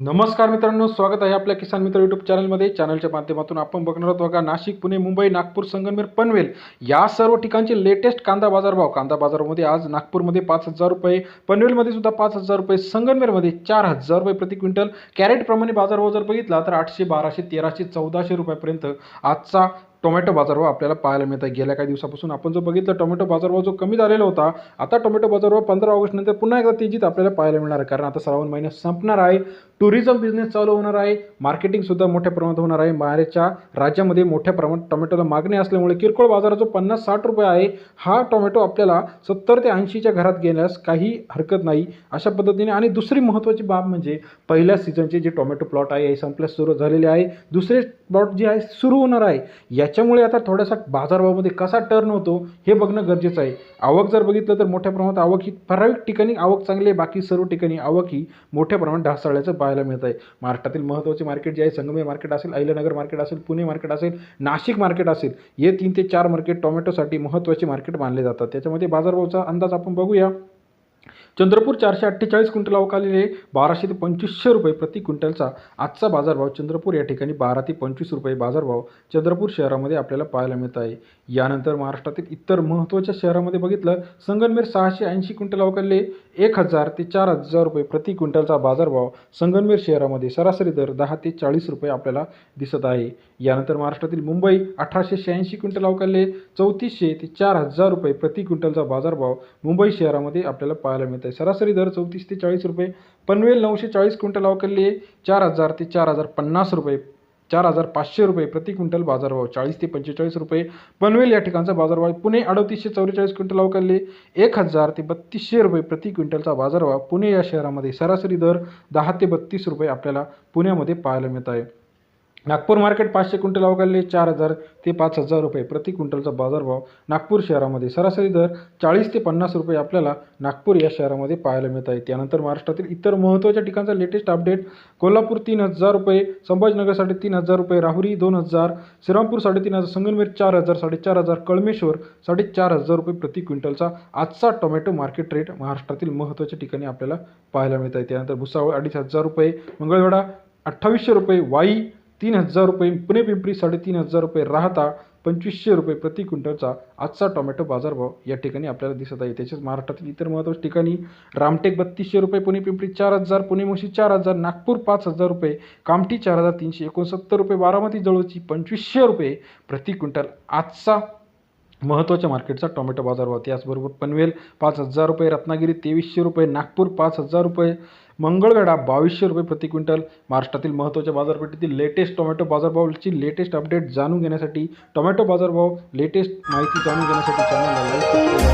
नमस्कार मित्रांनो स्वागत आहे आपल्या किसान मित्र यूट्यूब चॅनलमध्ये चॅनलच्या माध्यमातून आपण बघणार आहोत बघा नाशिक पुणे मुंबई नागपूर संगमनेर पनवेल या सर्व ठिकाणचे लेटेस्ट कांदा बाजारभाव. कांदा बाजारामध्ये आज नागपूरमध्ये पाच हजार रुपये पनवेलमध्ये सुद्धा पाच हजार रुपये संगमनेरमध्ये चार हजार रुपये प्रति क्विंटल. कॅरेटप्रमाणे बाजारभाव जर बघितला तर आठशे बाराशे तेराशे चौदाशे रुपयापर्यंत आजचा टोमॅटो बाजारभाव आपल्याला पाहायला मिळतात गेल्या काही दिवसापासून आपण जो बघितलं टोमॅटो बाजारभाव जो कमी झालेला होता आता टोमॅटो बाजारभाव पंधरा ऑगस्ट नंतर पुन्हा एकदा तेजीत आपल्याला पाहायला मिळणार आहे. कारण आता श्रावण महिना संपणार आहे टुरिझम बिझनेस चालू होणार आहे मार्केटिंगसुद्धा मोठ्या प्रमाणात होणार आहे. बाहेरच्या राज्यामध्ये मोठ्या प्रमाणात टोमॅटोला मागणी असल्यामुळे किरकोळ बाजारात जो पन्नास साठ रुपये आहे. हा टोमॅटो आपल्याला सत्तर ते ऐंशीच्या घरात घेण्यास काही हरकत नाही अशा पद्धतीने. आणि दुसरी महत्त्वाची बाब म्हणजे पहिल्या सीझनचे जे टोमॅटो प्लॉट आहे हे संपल्यास सुरू झालेले आहे. दुसरे प्लॉट जे आहे सुरू होणार आहे. याच्यामुळे आता थोडासा बाजारभावामध्ये कसा टर्न होतो हे बघणं गरजेचं आहे. आवक जर बघितलं तर मोठ्या प्रमाणात आवक ही ठराविक ठिकाणी आवक चांगली आहे बाकी सर्व ठिकाणी आवक ही मोठ्या प्रमाणात ढासळल्याचं पाहायला मिळत आहे महाराष्ट्रातील महत्त्वाचे मार्केट जे आहे संगमे मार्केट असेल अहिल्यानगर मार्केट असेल पुणे मार्केट असेल नाशिक मार्केट असेल हे तीन ते चार मार्केट टोमॅटोसाठी महत्त्वाचे मार्केट मानले जातात. त्याच्यामध्ये बाजारभावाचा अंदाज आपण बघूया. चंद्रपूर चारशे अठ्ठेचाळीस क्विंटल आवक बाराशे ते पंचवीसशे रुपये प्रति क्विंटलचा आजचा बाजारभाव चंद्रपूर या ठिकाणी बारा ते पंचवीस रुपये बाजारभाव चंद्रपूर शहरामध्ये आपल्याला पाहायला मिळत आहे. यानंतर महाराष्ट्रातील इतर महत्त्वाच्या शहरामध्ये बघितलं संगनमेर सहाशे ऐंशी क्विंटल आवक एक हजार ते चार हजार रुपये प्रति क्विंटलचा बाजारभाव संगनमेर शहरामध्ये सरासरी दर दहा ते चाळीस रुपये आपल्याला दिसत आहे. यानंतर महाराष्ट्रातील मुंबई अठराशे शहाऐंशी क्विंटल अवकाले चौतीसशे ते चार हजार रुपये प्रति क्विंटलचा बाजारभाव मुंबई शहरामध्ये आपल्याला पाहायला मिळत आहे. सरासरी दर चौतीस ते चाळीस रुपये. पनवेल नऊशे चाळीस क्विंटल अवकल्ली चार हजार ते चार हजार पन्नास रुपये. चार हजार पाचशे रुपये प्रति क्विंटल बाजारभाव. चाळीस ते पंचेचाळीस रुपये. पनवेल या ठिकाणचा बाजारभाव पुणे अडतीसशे चौवेचाळीस क्विंटल अवकाले एक हजार ते बत्तीसशे रुपये प्रति क्विंटलचा बाजारभाव पुणे या शहरामध्ये सरासरी दर दहा ते बत्तीस रुपये आपल्याला पुण्यामध्ये पाहायला मिळत आहे. नागपूर मार्केट पाचशे क्विंटल अवकाले चार हजार ते पाच हजार रुपये प्रति क्विंटलचा बाजारभाव नागपूर शहरामध्ये. सरासरी दर चाळीस ते पन्नास रुपये आपल्याला नागपूर या शहरामध्ये पाहायला मिळत आहे. त्यानंतर महाराष्ट्रातील इतर महत्त्वाच्या ठिकाणचा लेटेस्ट अपडेट कोल्हापूर तीन हजार रुपये संभाजीनगरसाठी तीन हजार रुपये राहुरी दोन हजार श्रीरामपूर साडेतीन हजार संगमनेर चार हजार साडेचार हजार कळमेश्वर साडेचार हजार रुपये प्रति क्विंटलचा आजचा टोमॅटो मार्केट रेट महाराष्ट्रातील महत्त्वाच्या ठिकाणी आपल्याला पाहायला मिळत आहे. त्यानंतर भुसावळ अडीच हजार रुपये मंगळवेढा अठ्ठावीसशे रुपये वाई तीन हजार रुपये पुणे पिंपरी साडेतीन हजार रुपये राहता पंचवीसशे रुपये प्रति क्विंटलचा आजचा टोमॅटो बाजारभाव या ठिकाणी आपल्याला दिसत आहे. त्याच्याच महाराष्ट्रातील इतर महत्त्वाच्या ठिकाणी रामटेक बत्तीसशे रुपये पुणे पिंपरी चार हजार पुणे मुशी चार हजार नागपूर पाच हजार रुपये कामठी चार हजार तीनशे एकोणसत्तर रुपये बारामती जवळची पंचवीसशे रुपये प्रति क्विंटल आजचा महत्त्वाच्या मार्केटचा टोमॅटो बाजारभाव. त्याचबरोबर पनवेल पाच हजार रुपये रत्नागिरी तेवीसशे रुपये नागपूर पाच हजार रुपये मंगळवेढा बावीसशे रुपये प्रति क्विंटल. महाराष्ट्रातील महत्त्वाच्या बाजारपेठेतील लेटेस्ट टोमॅटो बाजारभावाची लेटेस्ट अपडेट जाणून घेण्यासाठी टोमॅटो बाजारभाव लेटेस्ट माहिती जाणून घेण्यासाठी चॅनलला लाईक